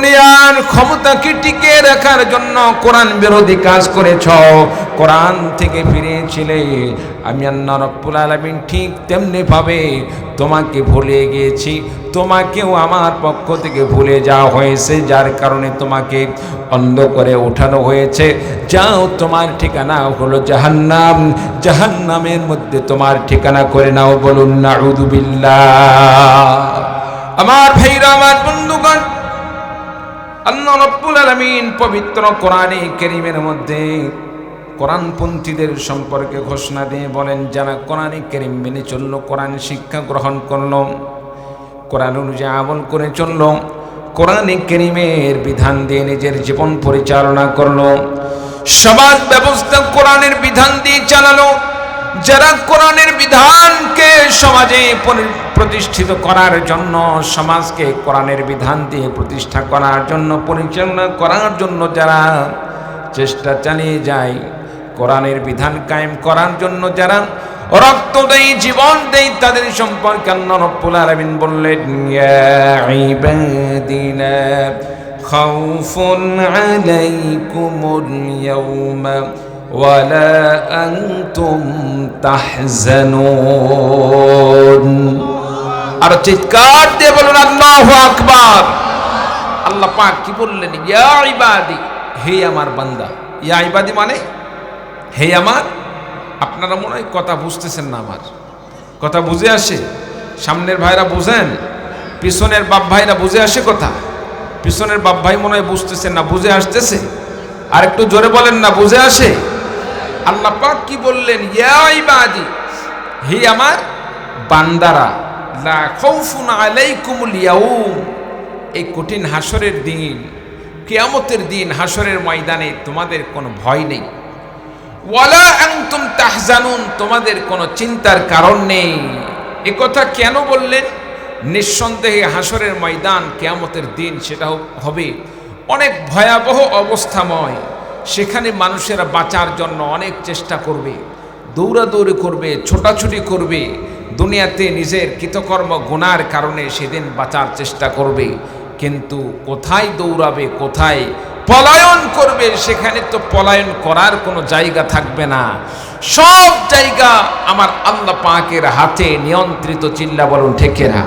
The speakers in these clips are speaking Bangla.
দুনিয়ার ক্ষমতাকে টিকে রাখার জন্য কোরআন বিরোধী কাজ করেছ? কোরআন থেকে ফিরেছিলে, আমি আল্লাহ রব্বুল আলমিন ঠিক তেমনি ভাবে তোমাকে ভুলে গিয়েছি। তোমাকেও আমার পক্ষ থেকে ভুলে যাওয়া হয়েছে, যার কারণে তোমাকে অন্ধ করে ওঠানো হয়েছে। যাও, তোমার ঠিকানা হলো জাহান্নাম। জাহান্নামের মধ্যে তোমার ঠিকানা করে নাও, বলুন নাউদুবিল্লাহ আমার ভাইরা, আমার বন্ধুগণ আলামিন পবিত্র কোরআনে কারীমের মধ্যে কোরআনপন্থীদের সম্পর্কে ঘোষণা দিয়ে বলেন, যারা কোরআনে কারীম মেনে চলল, কোরআন শিক্ষা গ্রহণ করল, কোরআন অনুযায়ী আমল করে চলল, কোরআনে কারীমের বিধান দিয়ে নিজের জীবন পরিচালনা করল, সমাজ ব্যবস্থা কোরআনের বিধান দিয়ে চালালো যারা কোরআনের বিধানকে সমাজে প্রতিষ্ঠিত করার জন্য, সমাজকে কোরআনের বিধান দিয়ে প্রতিষ্ঠা করার জন্য, পরিচালনা করার জন্য যারা চেষ্টা চালিয়ে যায়, কোরআনের বিধান কায়েম করার জন্য যারা রক্ত দেয়, জীবন দেয়, তাদের সম্পর্কে আল্লাহ রব্বুল আলামিন বললেন, ইয়া ইবাদিনা খাউফুন আলাইকুমুল ইয়াউমা ولا أنتم تحزنون আর চিৎকার দিয়ে বলুন আল্লাহু আকবার আল্লাহ পাক কি বললেন ইয়া ইবাদি হে আমার বান্দা ইয়া ইবাদি মানে হে আমার আপনারা মনে হয় কথা বুঝতেছেন না আমার কথা বুঝে আসে সামনের ভাইরা বুঝেন পিছনের বাপ ভাইরা বুঝে আসে কথা পিছনের বাপ ভাই মনে হয় বুঝতেছেন না বুঝে আসতেছে আর একটু জোরে বলেন না বুঝে আসে আল্লাহ পাক কি বললেন, ইয়া ইবাদি, হে আমার বান্দারা, লা খাউফুন আলাইকুমুল ইয়াউম। এই কঠিন হাসরের দিন, কিয়ামতের দিন হাসরের ময়দানে তোমাদের কোনো ভয় নেই। ওয়ালা আনতুম তাহজানুন, তোমাদের কোনো চিন্তার কারণ নেই। এ কথা কেন বললেন? নিঃসন্দেহে হাসরের ময়দান কেয়ামতের দিন সেটা হবে অনেক ভয়াবহ অবস্থাময়। সেখানে মানুষেরা বাঁচার জন্য অনেক চেষ্টা করবে, দৌড়াদৌড়ি করবে, ছোটাছুটি করবে, দুনিয়াতে নিজের কৃতকর্ম গুনার কারণে সেদিন বাঁচার চেষ্টা করবে। কিন্তু কোথায় দৌড়াবে, কোথায় পলায়ন করবে, সেখানে তো পলায়ন করার কোনো জায়গা থাকবে না। সব জায়গা আমার আল্লাহ পাকের হাতে নিয়ন্ত্রিত চিল্লা বলুন, ঠেকে না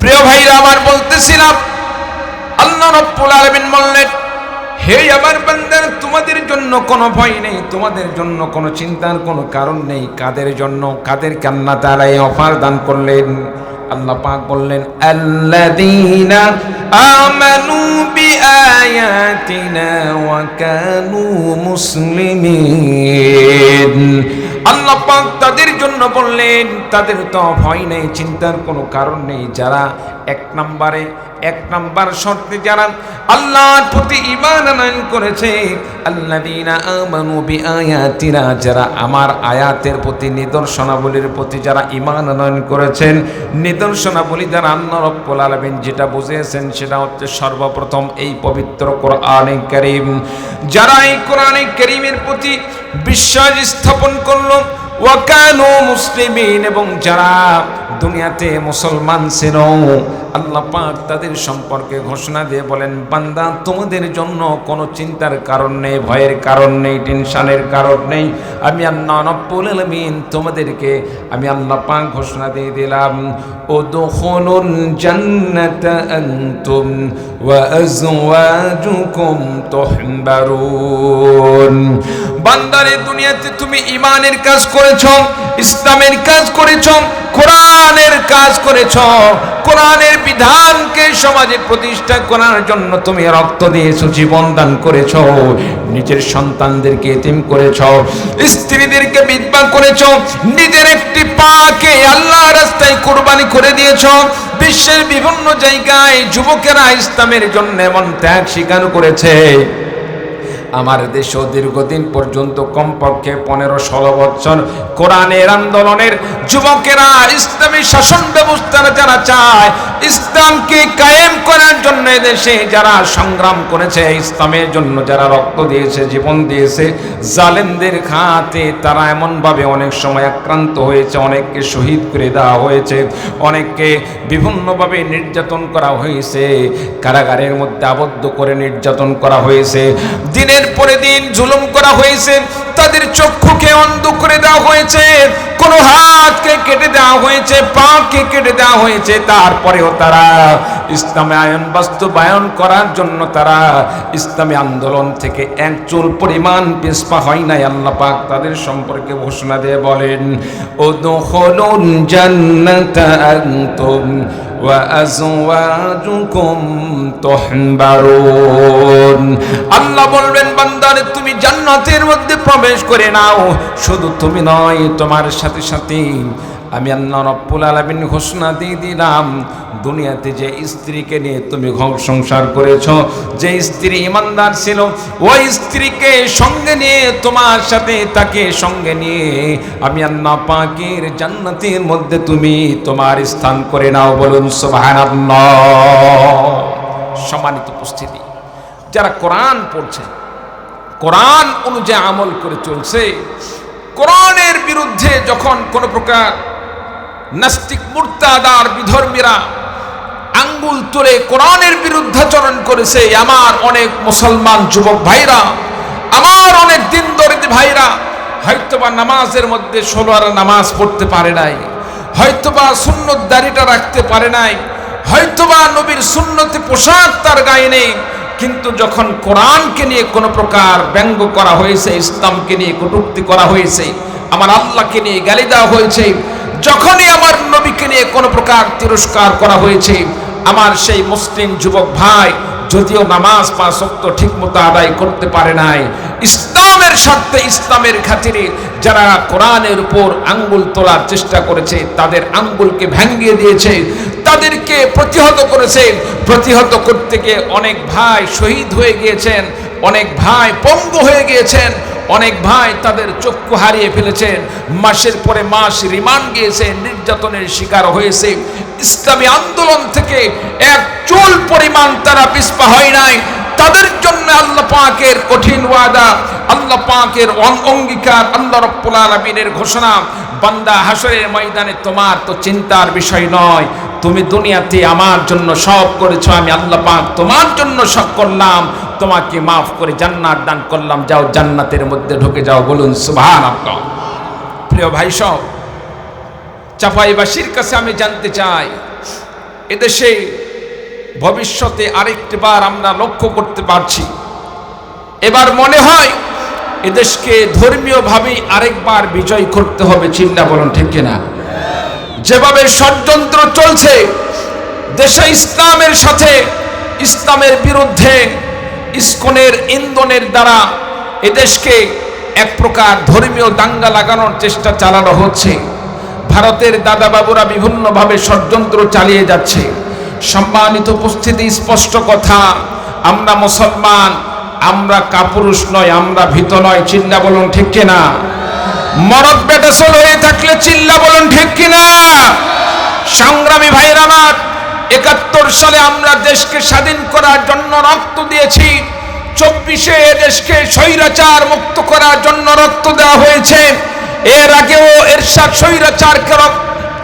প্রিয় ভাইরা, আমার বলতেছিলাম, আল্লাহ রব্বুল আলামিন বললেন হে আমার বান্দার, তোমাদের জন্য কোনো ভয় নেই, তোমাদের জন্য কোনো চিন্তার কোনো কারণ নেই। কাদের জন্য? কাদের কান্না? তারা এই অফার দান করলেন। আল্লাহ পাক বললেন, আল্লাযীনা আমানু বিআয়াতিনা ওয়া কানু মুসলিমিন। আল্লাহ পাক তাদের জন্য বললেন, তাদের তো ভয় নেই, চিন্তার কোনো কারণ নেই। যারা এক নম্বরে, এক নাম্বার শর্তে যারা আল্লাহর প্রতি ঈমান আনয়ন করেছে, আল্লাযীনা আমানু বিআয়াতিনা, যারা আমার আয়াতের প্রতি নিদর্শনাবলীর প্রতি যারা ঈমান আনয়ন করেছেন, নিদর্শনাবলী যারা আল্লাহ রাব্বুল আলামিন যেটা বুঝিয়েছেন সেটা হচ্ছে সর্বপ্রথম এই পবিত্র কোরআনে কারীম। যারা এই কোরআনে কারীমের প্রতি বিশ্বাস স্থাপন করল ওয়াকানু মুসলিমিন এবং যারা দুনিয়াতে মুসলমান ছিল আল্লাহ পাক তাদের সম্পর্কে ঘোষণা দিয়ে বলেন, বান্দা, তোমাদের জন্য কোনো চিন্তার কারণ নেই, ভয়ের কারণ নেই, টেনশনের কারণ নেই। আমি আল্লাহ রব্বুল আলামিন তোমাদেরকে, আমি আল্লাহ পাক ঘোষণা দিয়ে দিলাম, উদখুলুল জান্নাতা আনতুম ওয়া বান্দারে, দুনিয়াতে তুমি ইমানের কাজ করেছ, ইসলামের কাজ করেছ, কোরআনের কাজ করেছ, কোরআনের বিধানকে সমাজে প্রতিষ্ঠা করার জন্য তুমি রক্ত দিয়েছ, জীবন দান করেছ, নিজের সন্তানদেরকে এতিম করেছ, স্ত্রীদেরকে বিধবা করেছ, নিজের একটি পাকে আল্লাহ রাস্তায় কোরবানি করে দিয়েছ। বিশ্বের বিভিন্ন জায়গায় যুবকেরা ইসলামের জন্য এমন ত্যাগ স্বীকার করেছে। আমার দেশও দীর্ঘদিন পর্যন্ত কমপক্ষে পনেরো ষোলো বছর কোরআনের আন্দোলনের যুবকেরা ইসলামী শাসন ব্যবস্থা যারা চায়, ইসলামকে কায়েম করার জন্য দেশে যারা সংগ্রাম করেছে, ইসলামের জন্য যারা রক্ত দিয়েছে, জীবন দিয়েছে, জালেমদের খাতে তারা এমনভাবে অনেক সময় আক্রান্ত হয়েছে, অনেককে শহীদ করে দেওয়া হয়েছে, অনেককে বিভিন্নভাবে নির্যাতন করা হয়েছে, কারাগারের মধ্যে আবদ্ধ করে নির্যাতন করা হয়েছে। দিনের পরে দিন জুলুম করা হয়েছে, তাদের চক্ষুকে অন্ধ করে দেওয়া হয়েছে, কোন হাতকে কেটে দেওয়া হয়েছে, পাকে কেটে দেওয়া হয়েছে, তারপরেও তারা ইসলামে আয়ন বাস্তবায়ন করার জন্য তারা ইসলামী আন্দোলন থেকে এক চুল পরিমাণ পিসপা হয় নাই, আল্লাহ পাক তাদের সম্পর্কে ঘোষণা দিয়ে বলেন ও দখলুন জান্নাতা আল্লাহ বলবেন বান্দারে তুমি জান্নাতের মধ্যে প্রবেশ করে নাও। শুধু তুমি নয়, তোমার সাথে সাথে আমি আল্লাহ রব্বুল আলামিন ঘোষণা দিয়ে দিলাম, দুনিয়াতে যে স্ত্রীকে নিয়ে তুমি ঘর সংসার করেছ, যে স্ত্রী ইমানদার ছিল, ওই স্ত্রীকে সঙ্গে নিয়ে, তোমার সাথে তাকে সঙ্গে নিয়ে আমি আল্লাহ পাকের জান্নাতের মধ্যে তুমি তোমার স্থান করে নাও বলুন সুবহানাল্লাহ। সম্মানিত উপস্থিতি, যারা কোরআন পড়ছে, কোরআন অনুযায়ী আমল করে চলছে, কোরআনের বিরুদ্ধে যখন কোনো প্রকার নাস্তিক মুরতাদার বিধর্মীরা আঙ্গুল তুলে কোরআনের বিরুদ্ধাচরণ করেছে আমার অনেক মুসলমান যুবক ভাইরা, আমার অনেক দিন দরিদ্র ভাইরা, হয়তোবা নামাজের মধ্যে ষোলোয়ার নামাজ পড়তে পারে নাই, হয়তোবা সুন্নত দাড়িটা রাখতে পারে নাই, হয়তোবা নবীর সুন্নতি পোশাক তার গায়ে নেই, কিন্তু যখন কোরআনকে নিয়ে কোনো প্রকার ব্যঙ্গ করা হয়েছে, ইসলামকে নিয়ে কটুক্তি করা হয়েছে, আমার আল্লাহকে নিয়ে গালি দেওয়া হয়েছে যখনই আমার নবীকে নিয়ে কোনো প্রকার তিরস্কার করা হয়েছে, আমার সেই মুসলিম যুবক ভাই যদিও নামাজ পাঁচ শক্ত ঠিক মতো আদায় করতে পারে নাই, ইসলামের স্বার্থে ইসলামের খাতিরে যারা কোরআনের উপর আঙ্গুল তোলার চেষ্টা করেছে, তাদের আঙ্গুলকে ভেঙ্গিয়ে দিয়েছে, তাদেরকে প্রতিহত করেছে, প্রতিহত করতে গিয়ে অনেক ভাই শহীদ হয়ে গিয়েছেন। অনেক ভাই পঙ্গু হয়ে গিয়েছেন, অনেক ভাই তাদের চক্ষু হারিয়ে ফেলেছেন। মাসের পরে মাস রিমান্ড গিয়েছে, নির্যাতনের শিকার হয়েছে। ইসলামী আন্দোলন থেকে এক চুল পরিমাণ তারা পিস্পা হয় নাই। তাদের জন্য আল্লাহ পাকের কঠিন ওয়াদা, আল্লাহ পাকের অঙ্গীকার, আল্লাহ রব্বুল আলামিনের ঘোষণা, বান্দা হাসরের ময়দানে তোমার তো চিন্তার বিষয় নয়, তুমি দুনিয়াতে আমার জন্য সব করেছ, আমি আল্লাহ পাক তোমার জন্য সব করলাম, তোমাকে মাফ করে জান্নাত দান করলাম, যাও জান্নাতের মধ্যে ঢুকে যাও, বলুন সুবহানাল্লাহ। প্রিয় ভাই সব, চাপাইবাসীর কাছে আমি জানতে চাই, এদেশে ভবিষ্যতে আরেকটি বার আমরা লক্ষ্য করতে পারছি। এবার মনে হয়, এদেশকে ধর্মীয়ভাবে আরেকবার বিজয় করতে হবে চিন্তা বলুন, ঠিক কিনা? যেভাবে ষড়যন্ত্র চলছে, দেশে ইসলামের সাথে, ইসলামের বিরুদ্ধে, ইস্কনের, ইন্ধনের দ্বারা এদেশকে এক প্রকার ধর্মীয় দাঙ্গা লাগানোর চেষ্টা চালানো হচ্ছে। ভারতের দাদা বাবুরা বিভিন্নভাবে ষড়যন্ত্র চালিয়ে যাচ্ছে। সম্মানিত উপস্থিতি, স্পষ্ট কথা। আমরা মুসলমান, আমরা কাপুরুষ নয়, আমরা ভীত নয়, চিল্লা বলুন ঠিক কিনা? মরদ বেটাসল হয়ে থাকলে চিল্লা বলুন ঠিক কিনা? সংগ্রামী ভাইরা আমার, একাত্তর সালে আমরা দেশকে স্বাধীন করার জন্য রক্ত দিয়েছি। চব্বিশে দেশকে স্বৈরাচার মুক্ত করার জন্য রক্ত দেওয়া হয়েছে। এর আগেও এরশাদ স্বৈরাচারকে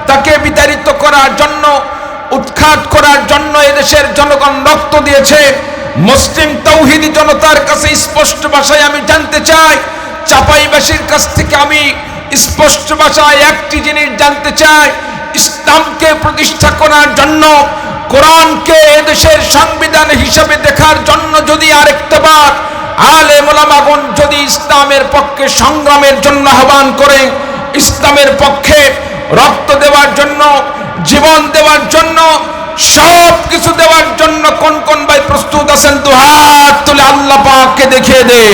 তাকে বিতাড়িত করার জন্য উৎখাত করার জন্য এদেশের জনগণ রক্ত দিয়েছে। মুসলিম তৌহিদি জনতার কাছে স্পষ্ট ভাষায় আমি জানতে চাই, চাপাইবাসীর কাছ থেকে আমি স্পষ্ট ভাষায় একটি জিনিস জানতে চাই, ইসলামকে প্রতিষ্ঠা করার জন্য, কোরআনকে এদেশের সংবিধান হিসেবে দেখার জন্য যদি আরেকটা বার আলে মোলামাগন যদি ইসলামের পক্ষে সংগ্রামের জন্য আহ্বান করে, ইসলামের পক্ষে রক্ত দেওয়ার জন্য, জীবন দেওয়ার জন্য সব কিছু দেওয়ার জন্য কোন কোন ভাই প্রস্তুত আছেন? দু হাত তুলে আল্লাহ পাককে দেখিয়ে দে।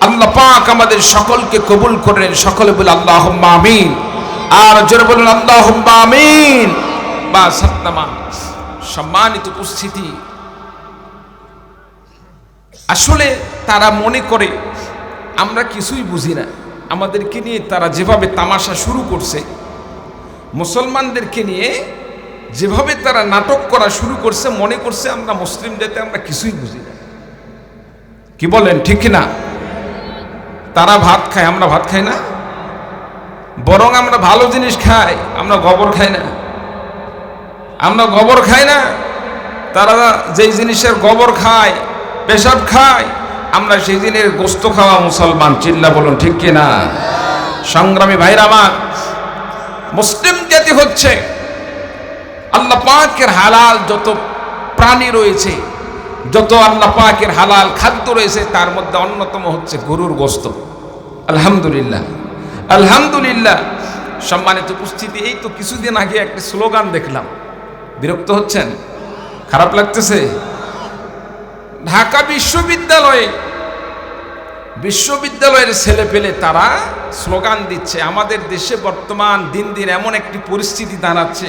আল্লাহ পাক আমাদের সকলকে কবুল করেন। সকলে বলে আল্লাহ আমিন। আর জোরে বলুন আল্লাহ আমিন। বা সত্তামা সম্মানিত উপস্থিতি। আসলে তারা মনে করে, আমরা কিছুই বুঝি না। আমাদেরকে নিয়ে তারা যেভাবে তামাশা শুরু করছে, মুসলমানদেরকে নিয়ে যেভাবে তারা নাটক করা শুরু করছে, মনে করছে আমরা মুসলিম যেতে আমরা কিছুই বুঝি না। কি বলেন, ঠিক না তারা ভাত খায়, আমরা ভাত খাই না? বরং আমরা ভালো জিনিস খাই, আমরা গোবর খাই না। আমরা গোবর খাই না? তারা যেই জিনিসের গোবর খায়, পেশাব খায় আমরা সেই দিনের গোস্ত খাওয়া মুসলমান, চিল্লা বলুন, ঠিক কিনা? সংগ্রামী ভাইরা আমার, মুসলিম জাতি হচ্ছে, আল্লাহ পাকের হালাল যত প্রাণী রয়েছে, যত আল্লাহ পাকের হালাল খাদ্য রয়েছে, তার মধ্যে অন্যতম হচ্ছে গরুর গোস্ত। আলহামদুলিল্লাহ। আলহামদুলিল্লাহ। সম্মানিত উপস্থিতি, এই তো কিছুদিন আগে একটা স্লোগান দেখলাম। বিরক্ত হচ্ছেন? খারাপ লাগতেছে? ঢাকা বিশ্ববিদ্যালয়ে বিশ্ববিদ্যালয়ের ছেলে পেলে তারা স্লোগান দিচ্ছে, আমাদের দেশে বর্তমান দিন দিন এমন একটি পরিস্থিতি দাঁড়াচ্ছে,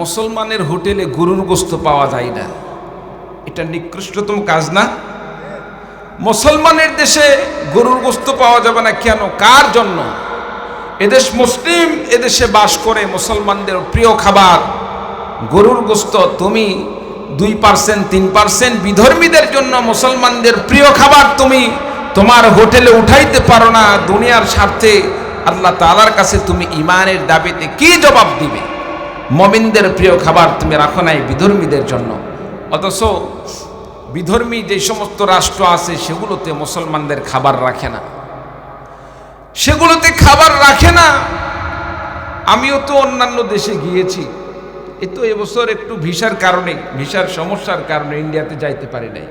মুসলমানের হোটেলে গরুর গোস্ত পাওয়া যায় না। এটা নিকৃষ্টতম কাজ না? মুসলমানের দেশে গরুর গোস্ত পাওয়া যাবে না কেন? কার জন্য? এদেশ মুসলিম এদেশে বাস করে মুসলমানদের প্রিয় খাবার, গরুর গোস্ত। তুমি দুই পার্সেন্ট, তিন পার্সেন্ট বিধর্মীদের জন্য মুসলমানদের প্রিয় খাবার তুমি তোমার হোটেলে উঠাইতে পারো না, দুনিয়ার স্বার্থে আল্লাহ তালার কাছে তুমি ইমানের দাবিতে কি জবাব দিবে? মমিনদের প্রিয় খাবার তুমি রাখো নাই বিধর্মীদের জন্য। অথচ বিধর্মী যে সমস্ত রাষ্ট্র আছে সেগুলোতে মুসলমানদের খাবার রাখে না। সেগুলোতে খাবার রাখে না। আমিও তো অন্যান্য দেশে গিয়েছি। এ তো এবছর একটু ভিসার কারণে, ভিসার সমস্যার কারণে ইন্ডিয়াতে যাইতে পারি নাই।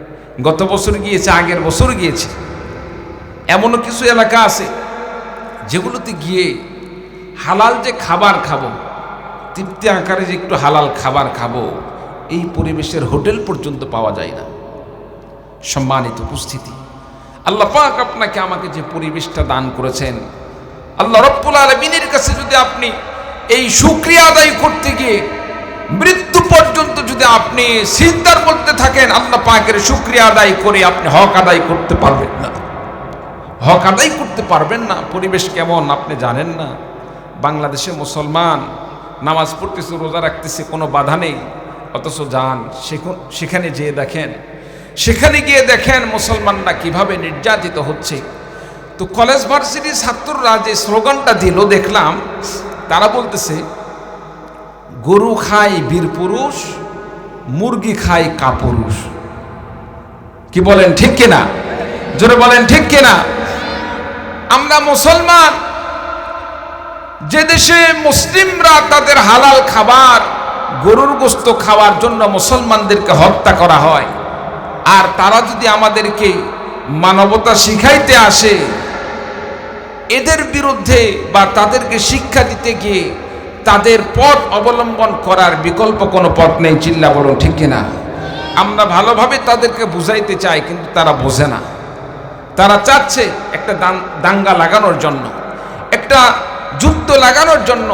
গত বছর গিয়েছে, আগের বছর গিয়েছে। এমনও কিছু এলাকা আছে যেগুলোতে গিয়ে হালাল যে খাবার খাব, তৃপ্তি আকারে যে একটু হালাল খাবার খাব, এই পরিবেশের হোটেল পর্যন্ত পাওয়া যায় না। সম্মানিত উপস্থিতি, আল্লাহ পাক আপনাকে আমাকে যে পরিবেশটা দান করেছেন, আল্লাহ রব্বুল আলমিনের কাছে যদি আপনি এই সুক্রিয়া আদায় করতে গিয়ে মৃত্যু পর্যন্ত যদি আপনি চিন্তার করতে থাকেন, আল্লাহ পাকের শুক্রিয়া আদায় করে আপনি হক আদায় করতে পারবেন না। হক আদায় করতে পারবেন না। পরিবেশ কেমন আপনি জানেন না। বাংলাদেশে মুসলমান নামাজ পড়তেছে, রোজা রাখতেছে, কোনো বাধা নেই। অথচ যান সেখানে যেয়ে দেখেন। সেখানে গিয়ে দেখেন মুসলমানরা কীভাবে নির্যাতিত হচ্ছে। তো কলেজ ভার্সিটির ছাত্ররা যে স্লোগানটা দিল, দেখলাম, তারা বলতেছে গরু খায় বীর পুরুষ, মুরগি খায় কাপুরুষ। কি বলেন ঠিক কিনা? জোরে বলেন ঠিক কিনা? আমরা মুসলমান, যে দেশে মুসলিমরা তাদের হালাল খাবার, গরুর গোস্ত খাওয়ার জন্য মুসলমানদেরকে হত্যা করা হয়, আর তারা যদি আমাদেরকে মানবতা শিখাইতে আসে, এদের বিরুদ্ধে বা তাদেরকে শিক্ষা দিতে গিয়ে তাদের পথ অবলম্বন করার বিকল্প কোনো পথ নেই, চিল্লা বলুন, ঠিক কিনা? আমরা ভালোভাবে তাদেরকে বুঝাইতে চাই, কিন্তু তারা বোঝে না। তারা চাচ্ছে একটা দাঙ্গা লাগানোর জন্য। একটা যুদ্ধ লাগানোর জন্য।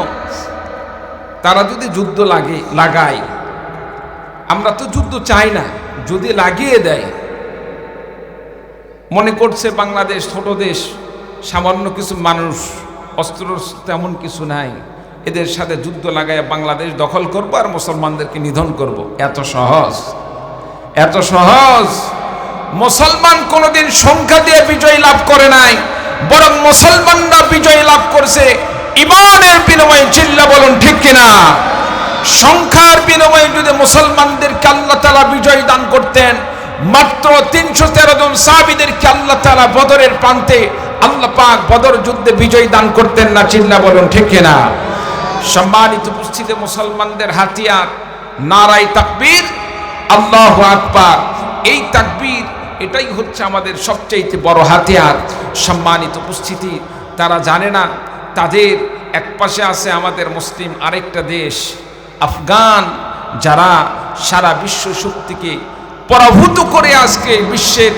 তারা যদি যুদ্ধ লাগে, লাগায়, আমরা তো যুদ্ধ চাই না, যদি লাগিয়ে দেয়। মনে করছে বাংলাদেশ, ছোট দেশ, সামান্য কিছু মানুষ, অস্ত্র তেমন কিছু নাই। এদের সাথে যুদ্ধ লাগায় বাংলাদেশ দখল করব আর মুসলমানদেরকে নিধন করব। এত সহজ। এত সহজ। মুসলমান কোনোদিন সংখ্যা দিয়ে বিজয় লাভ করে নাই, বরং মুসলমানরা বিজয় লাভ করছে। ইমানের বিনিময়ে চিল্লা বলুন ঠিক কিনা? সংখ্যার বিনিময়ে যদি মুসলমানদেরকে আল্লাহ তালা বিজয় দান করতেন, মাত্র তিনশো তেরো জন সাহাবিদেরকে আল্লাহ তালা বদরের প্রান্তে আল্লাহ পাক বদর যুদ্ধে বিজয় দান করতেন না, চিল্লা বলুন ঠিক কিনা? সম্মানিত উপস্থিতি মুসলমানদের হাতিয়ার নারাই তাকবীর, আল্লাহ আকবার। এই তাকবীর, এটাই হচ্ছে আমাদের সবচাইতে বড় হাতিয়ার। সম্মানিত উপস্থিতি, তারা জানে না, তাদের এক পাশে আছে আমাদের মুসলিম আরেকটা দেশ, আফগান, যারা সারা বিশ্ব শক্তিকে পরাভূত করে আজকে বিশ্বের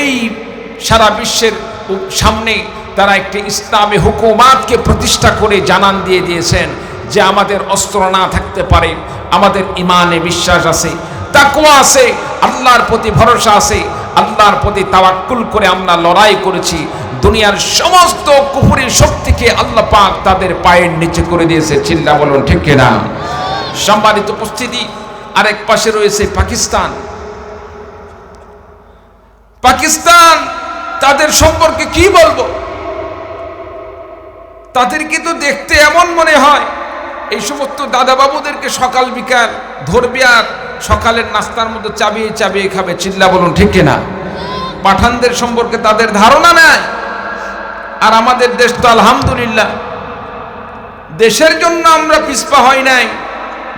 এই সারা বিশ্বের সামনে তারা একটি ইসলামী হুকুমাতকে প্রতিষ্ঠা করে জানান দিয়ে দিয়েছেন। যে আমাদের অস্ত্র না থাকতে পারে, আমাদের ইমানে বিশ্বাস আছে তাকুয়া আছে, আল্লাহর প্রতি ভরসা আছে, আল্লাহর প্রতি তাওয়াক্কুল করে আমরা লড়াই করেছি, দুনিয়ার সমস্ত কুফুরি শক্তিকে আল্লাহ পাক তাদের পায়ের নিচে করে দিয়েছে, চিল্লা বলুন ঠিক কিনা? সম্মানিত উপস্থিতি, আরেক পাশে রয়েছে পাকিস্তান। পাকিস্তান তাদের সম্পর্কে কি বলব? তাদেরকে তো দেখতে এমন মনে হয় এই সমস্ত দাদা বাবুদেরকে সকাল বিকাল ধরবে আর সকালের নাস্তার মধ্যে চাবিয়ে চাবিয়ে খাবে, চিল্লা বলুন, ঠিক কিনা? পাঠানদের সম্পর্কে তাদের ধারণা নেয় আর আমাদের দেশ তো আলহামদুলিল্লাহ। দেশের জন্য আমরা পিছপা হয় নাই।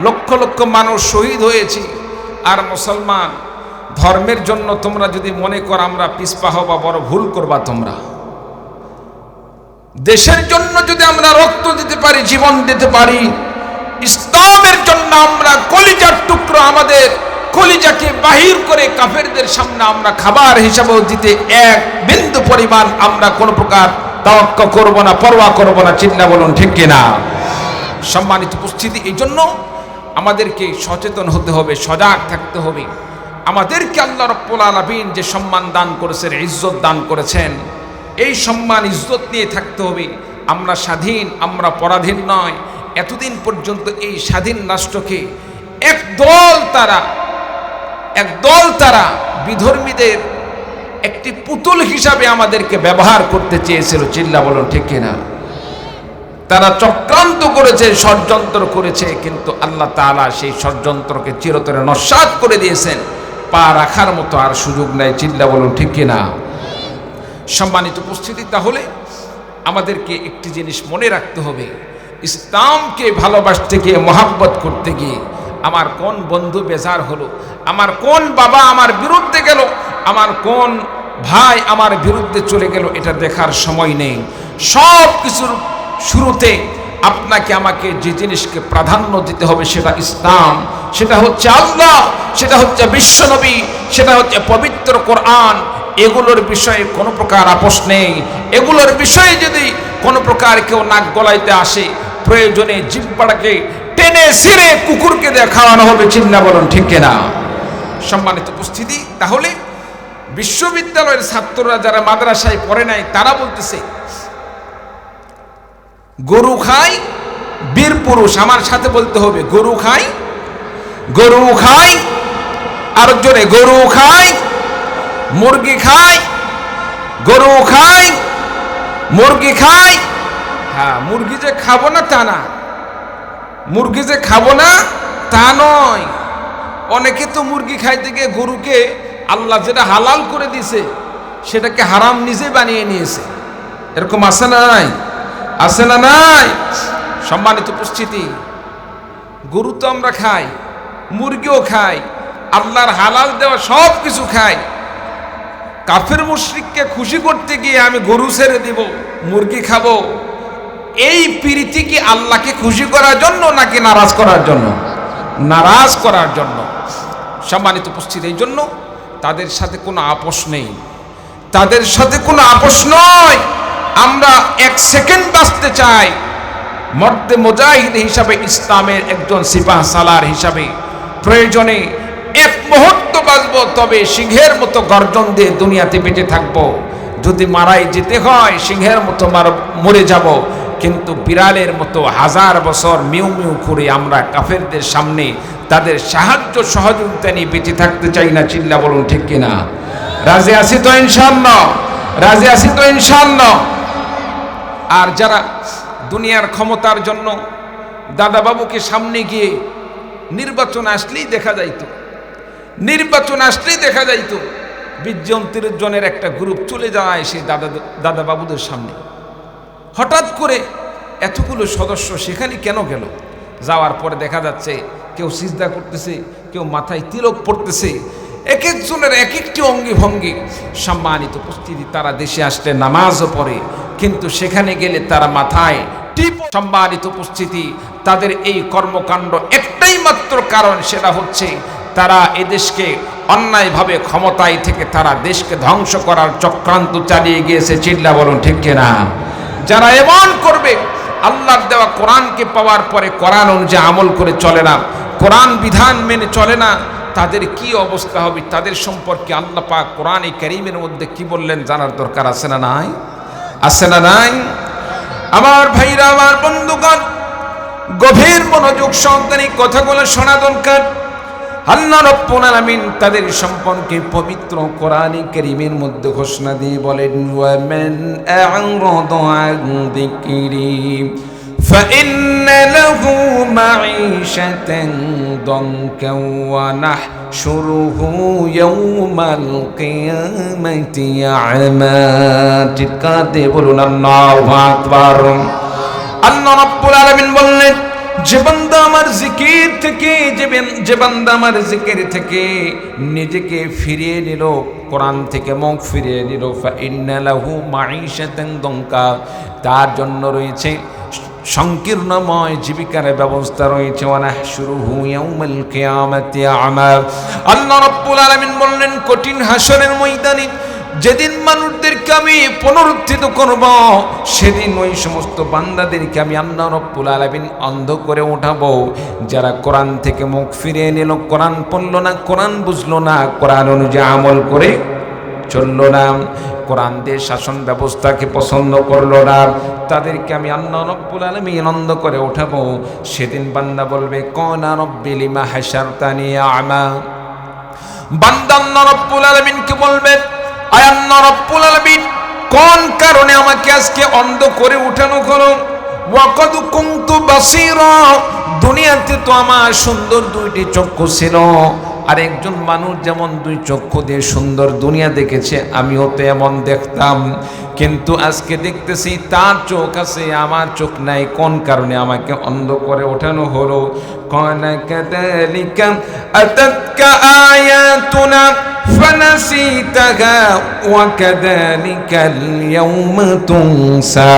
লক্ষ লক্ষ মানুষ শহীদ হয়েছি। আর মুসলমান, ধর্মের জন্য তোমরা যদি মনে কর আমরা পিছপা হবা, বড় ভুল করবা তোমরা। দেশের জন্য যদি আমরা রক্ত দিতে পারি, জীবন দিতে পারি, ইসলামের জন্য আমরা কলিজার টুকরো আমাদের কলিজাকে বাহির করে কাফেরদের সামনে আমরা খাবার হিসাবেও দিতে এক বিন্দু পরিমাণ আমরা কোনো প্রকার তাওয়াক্ক করব না, পরোয়া করব না চিন্তা বলুন, ঠিক কিনা? সম্মানিত উপস্থিতি, এই জন্য আমাদেরকে সচেতন হতে হবে, সজাগ থাকতে হবে। আমাদেরকে আল্লাহ রব্বুল আলামিন যে সম্মান দান করেছেন, ইজ্জত দান করেছেন এই সম্মান, ইজ্জত নিয়ে থাকতে হবে। আমরা স্বাধীন, আমরা পরাধীন নয়। এতদিন পর্যন্ত এই স্বাধীন রাষ্ট্রকে একদল তারা একদল তারা বিধর্মীদের একটি পুতুল হিসাবে আমাদেরকে ব্যবহার করতে চেয়েছিল। চিল্লা বলুন, ঠিক কিনা? তারা চক্রান্ত করেছে, ষড়যন্ত্র করেছে, কিন্তু আল্লাহ তাআলা সেই ষড়যন্ত্রকে চিরতরে নস্বাত করে দিয়েছেন। পা রাখার মতো আর সুযোগ নেই। চিল্লা বলুন, ঠিক কিনা? সম্মানিত উপস্থিতি, তাহলে আমাদেরকে একটি জিনিস মনে রাখতে হবে। ইসলামকে ভালোবাসতে গিয়ে, মহাব্বত করতে গিয়ে আমার কোন বন্ধু বেজার হলো, আমার কোন বাবা আমার বিরুদ্ধে গেল, আমার কোন ভাই আমার বিরুদ্ধে চলে গেল, এটা দেখার সময় নেই। সব কিছুর শুরুতে আপনাকে আমাকে যে জিনিসকে প্রাধান্য দিতে হবে, সেটা ইসলাম, সেটা হচ্ছে আল্লাহ, সেটা হচ্ছে বিশ্বনবী সেটা হচ্ছে পবিত্র কোরআন এগুলোর বিষয়ে কোনো প্রকার আপোষ নেই। এগুলোর বিষয়ে যদি কোনো প্রকার কেউ নাক গলাইতে আসে, প্রয়োজনে জিব্বাটাকে টেনে সিরে কুকুরকে দিয়ে খাওয়ানো হবে, চিন্তা বলুন ঠিক কিনা? সম্মানিত উপস্থিতি, তাহলে বিশ্ববিদ্যালয়ের ছাত্ররা যারা মাদ্রাসায় পড়ে নাই, তারা বলতেছে, গরু খাই, বীর পুরুষ। আমার সাথে বলতে হবে, গরু খাই গরু খাই আর জোরে গরু খাই মুরগি খাই গরু খাই মুরগি খাই হ্যাঁ মুরগি যে খাব না তা না। মুরগি যে খাব না তা নয়। অনেকে তো মুরগি খাইতে গিয়ে গরুকে আল্লাহ যেটা হালাল করে দিছে, সেটাকে হারাম নিজে বানিয়ে নিয়েছে। এরকম আছে না নাই? আছে না নাই? সম্মানিত উপস্থিতি, গরু তো আমরা খাই, মুরগিও খাই, আল্লাহর হালাল দেওয়া সব কিছু খাই। কাফের মুশরিককে খুশি করতে গিয়ে আমি গরু ছেড়ে দিব, মুরগি খাব। এই প্রীতি কি আল্লাহকে খুশি করার জন্য নাকি নারাজ করার জন্য? নারাজ করার জন্য। সম্মানিত উপস্থিত, এই জন্য তাদের সাথে কোনো আপোষ নেই। তাদের সাথে কোনো আপোষ নয়। আমরা এক সেকেন্ড বাঁচতে চাই। মর্দে মোজাহিদ হিসাবে ইসলামের একজন সিপাহ সালার হিসাবে। প্রয়োজনে এক মুহূর্ত বাঁচব, তবে সিংহের মতো গর্জন দিয়ে দুনিয়াতে বেঁচে থাকব। যদি মারাই যেতে হয়, সিংহের মতো মার মরে যাব। কিন্তু বিড়ালের মতো হাজার বছর মিউ মিউ করে আমরা কাফেরদের সামনে তাদের সাহায্য সহযোগিতা নিয়ে বেঁচে থাকতে চাই না, চিল্লা বলুন ঠিক কিনা? রাজে আসি তো ইনশাল্লাহ রাজে আসি তো ইনশাল্লাহ আর যারা দুনিয়ার ক্ষমতার জন্য দাদাবাবুকে সামনে গিয়ে নির্বাচন আসলেই দেখা যাইত। নির্বাচন আসলেই দেখা যাইত তিরিশ জনের একটা গ্রুপ চলে যায় সেই দাদা, দাদাবাবুদের সামনে। হঠাৎ করে এতগুলো সদস্য সেখানে কেন গেল? যাওয়ার পরে দেখা যাচ্ছে কেউ সিজদা করতেছে, কেউ মাথায় তিলক পড়তেছে। এক একজনের এক একটি অঙ্গি ভঙ্গি সম্মানিত উপস্থিতি, তারা দেশে আসলে নামাজও পড়ে, কিন্তু সেখানে গেলে তারা মাথায় টিপ। সম্মানিত উপস্থিতি, তাদের এই কর্মকাণ্ড একটাই মাত্র কারণ, সেটা হচ্ছে তারা এদেশকে অন্যায়ভাবে ক্ষমতায় থেকে তারা দেশকে ধ্বংস করার চক্রান্ত চালিয়ে গিয়েছে, চিল্লা বলুন, ঠিক কিনা? যারা এমন করবে, আল্লাহর দেওয়া কোরআনকে পাওয়ার পরে কোরআন অনুযায়ী আমল করে চলে না, কোরআন বিধান মেনে চলে না, তাদের কি অবস্থা হবে, তাদের সম্পর্কে আল্লাহ পাক কোরআনে করিমের মধ্যে কি বললেন জানার দরকার আছে না নাই? আছে না নাই? আমার ভাইরা, আমার বন্ধুগণ, গভীর মনোযোগ সহকারে কথাগুলো শোনা দরকার। আল্লাহ রব্বুল আলামিন তাদের সম্পর্কে পবিত্র কোরআনে কারীমের মধ্যে ঘোষণা দিয়ে বলেন ওয়া মান আ'রাদা আন যিকরি فإن له معيشة ضنكا ونحشره يوم القيامة أعمى চিৎকার বলুন আল্লাহু আকবার আল্লাহ রাব্বুল আলামিন বললেন যে বান্দা আমার জিকির থেকে, যে বেন- যে বান্দা আমার জিকির থেকে নিজেকে ফিরিয়ে নিল, কোরআন থেকে মুখ ফিরিয়ে নিল ফাইন্না লাহু মাঈশাতান দঙ্কা তার জন্য রয়েছে সংকীর্ণময় জীবিকার ব্যবস্থা রয়েছে। আল্লাহ রাব্বুল আলামিন বললেন, কঠিন হাসরের ময়দানে যেদিন মানুষদেরকে আমি পুনরুত্থিত করব, সেদিন ওই সমস্ত বান্দাদেরকে আমি আল্লাহ রব্বুল আলামিন অন্ধ করে উঠাবো। যারা কোরআন থেকে মুখ ফিরিয়ে নিল, কোরআন পড়ল না, কোরআন বুঝলো না, কোরআন অনুযায়ী আমল করে চলল না, কোরআন দিয়ে শাসন ব্যবস্থাকে পছন্দ করল না, তাদেরকে আমি আল্লাহ রব্বুল আলামিন অন্ধ করে উঠাবো। সেদিন বান্দা বলবে, কনা রব্বিলিমা হাসারতানি আমা? বান্দান্না রব্বুল আলামিনকে বলবেন কোন কারণে আমাকে আজকে অন্ধ করে উঠানো হলো? দুনিয়াতে তো আমার সুন্দর দুইটি চক্ষু ছিল। আর একজন মানুষ যেমন দুই চক্ষু দিয়ে সুন্দর দুনিয়া দেখেছে, আমিও তো এমন দেখতাম। কিন্তু আজকে দেখতেছি তার চোখ আছে, আমার চোখ নাই, কোন কারণে আমাকে অন্ধ করে ওঠানো হলো? কনা কাদালিকা আতাতকা আয়াতুনা فنسيتها وكذلك اليوم تنسى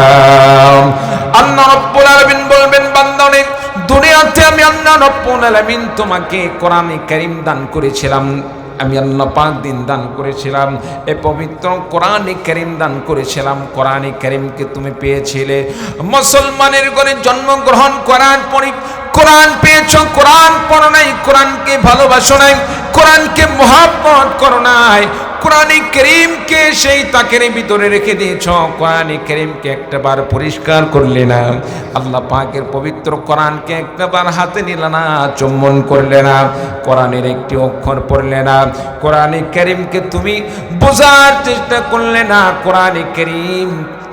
আল্লাহ রব্বুল আলামিন বলবেন বান্দারে দুনিয়াতে আমি আল্লাহ রব্বুল আলামিন তোমাকে কোরআনে কারীম দান করেছিলাম আমি আল্লাহ পাক দিন দান করেছিলাম এ পবিত্র কোরআনে কারীম দান করেছিলাম কোরআনে কারীমকে তুমি পেয়েছিলে মুসলমানের ঘরে জন্মগ্রহণ করার পরে কোরআন পেয়েছ, কোরআন পড়ো নাই, কোরআনকে ভালোবাসো নাই, কোরআনকে মহাব্বত করো নাই, কোরআনে করিমকে সেই তাকের ভিতরে রেখে দিয়েছ, কোরআনে করিমকে একটাবার পরিষ্কার করলে না, আল্লাহ পাকের পবিত্র কোরআনকে একটাবার হাতে নিলে না, চুম্বন করলে না, কোরআনের একটি অক্ষর পড়লে না, কোরআনে করিমকে তুমি বোঝার চেষ্টা করলে না, কোরআনে করিম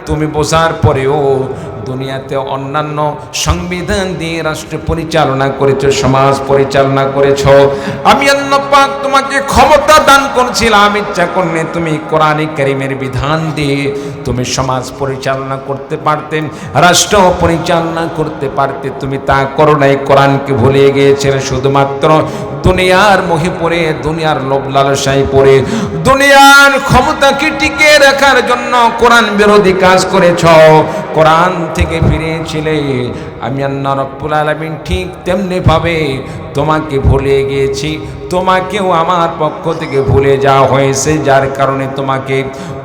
তুমি বোঝার পরেও দুনিয়াতে অন্যান্য সংবিধান দিয়ে রাষ্ট্র পরিচালনা করেছ, সমাজ পরিচালনা করেছ। আমি পাক তোমাকে ক্ষমতা দান করছিলাম, ইচ্ছা করলে তুমি কোরআনে কারিমের বিধান দিয়ে তুমি সমাজ পরিচালনা করতে পারতে, রাষ্ট্র পরিচালনা করতে পারতে। তুমি তা করো নাই, কোরআনকে ভুলে গিয়েছিলে শুধুমাত্র। দুনিয়ার মোহে পড়ে, দুনিয়ার লোভ লালসাই পড়ে। দুনিয়ার ক্ষমতাকে টিকে রাখার জন্য কোরআন বিরোধী কাজ করেছ। কোরআন থেকে ফিরেছিলে আমি আল্লাহ রব্বুল আলমিন ঠিক তেমনি ভাবে তোমাকে ভুলে গিয়েছি। তোমাকেও আমার পক্ষ থেকে ভুলে যাওয়া হয়েছে, যার কারণে তোমাকে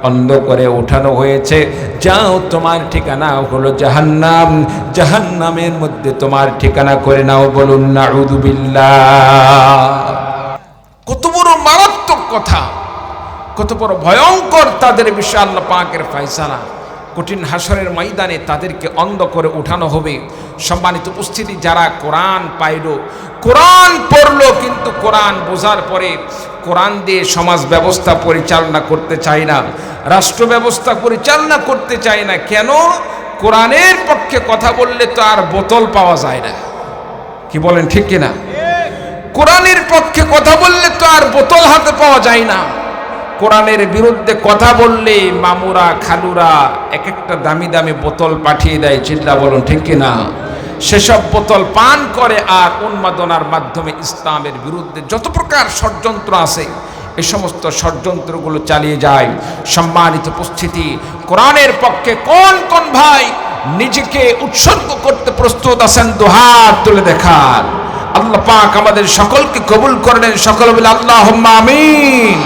অন্ধ করে ওঠানো হয়েছে। যাও, তোমার ঠিকানা হলো জাহান্নাম। জাহান্নামের মধ্যে তোমার ঠিকানা করে নাও, বলুন নাউদুবিল্লাহ কত বড় মারাত্মক কথা, কত বড় ভয়ঙ্কর তাদের বিষয়ে আল্লাহ পাকের ফয়সালা। কঠিন হাসরের ময়দানে তাদেরকে অন্ধ করে উঠানো হবে। সম্মানিত উপস্থিতি যারা কোরআন পাইল কোরআন পড়ল কিন্তু কোরআন বোঝার পরে কোরআন দিয়ে সমাজ ব্যবস্থা পরিচালনা করতে চায় না রাষ্ট্র ব্যবস্থা পরিচালনা করতে চায় না কেন? কোরআনের পক্ষে কথা বললে তো আর বোতল পাওয়া যায় না। কি বলেন ঠিক কিনা? কোরআনের পক্ষে কথা বললে তো আর বোতল হাতে পাওয়া যায় না। কোরআনের বিরুদ্ধে কথা বললে মামুরা, খালুরা এক একটা দামি দামি বোতল পাঠিয়ে দেয়। চিল্লা বলুন, ঠিক কিনা? সেসব বোতল পান করে আর উন্মাদনার মাধ্যমে ইসলামের বিরুদ্ধে যত প্রকার ষড়যন্ত্র আছে এই সমস্ত ষড়যন্ত্রগুলো চালিয়ে যায়। সম্মানিত উপস্থিতি, কোরআনের পক্ষে কোন কোন ভাই নিজেকে উৎসর্গ করতে প্রস্তুত আছেন দুহাত তুলে দেখান। আল্লাহ পাক আমাদের সকলকে কবুল করলেন। সকল বলে আল্লাহ আমিন।